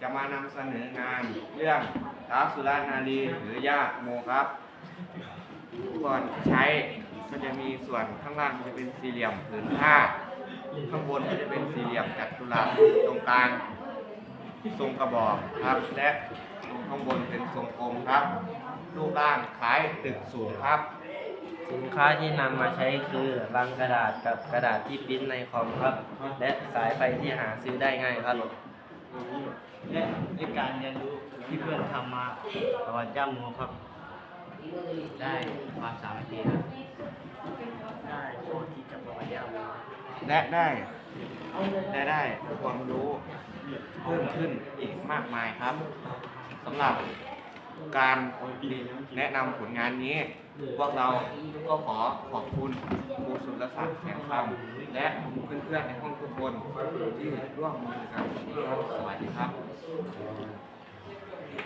จะมานำเสนองานเรื่องท้าวสุรานารีหรือย่าโมครับกรณ์ใช้ก็จะมีส่วนข้างล่างจะเป็นสี่เหลี่ยมผืนผ้า ข้างบนก็จะเป็นสี่เหลี่ยมจัตุรัสตรงกลางทรงกระบอกครับ และตรงข้างบนเป็นทรงกลมครับ รูปร่างคล้ายตึกสูงครับ สินค้าที่นำมาใช้คือลังกระดาษกับกระดาษที่ปริ้นในคอมครับ และสายไฟที่หาซื้อได้ง่ายครับ และในการเรียนรู้ที่เพื่อนทำมาประวัติย่าโมครับ ได้ความสามัคคีครับได้ข้อที่จะประวัติย่าโมและได้ได้ได้ความรู้เพิ่มขึ้นอีกมากมายครับสำหรับ การแนะนำผลงานนี้ พวกเราก็ขอขอบคุณครูสุรศักดิ์แสงคำและเพื่อนๆในห้องทุกคนที่ร่วมมือกันสวัสดีครับ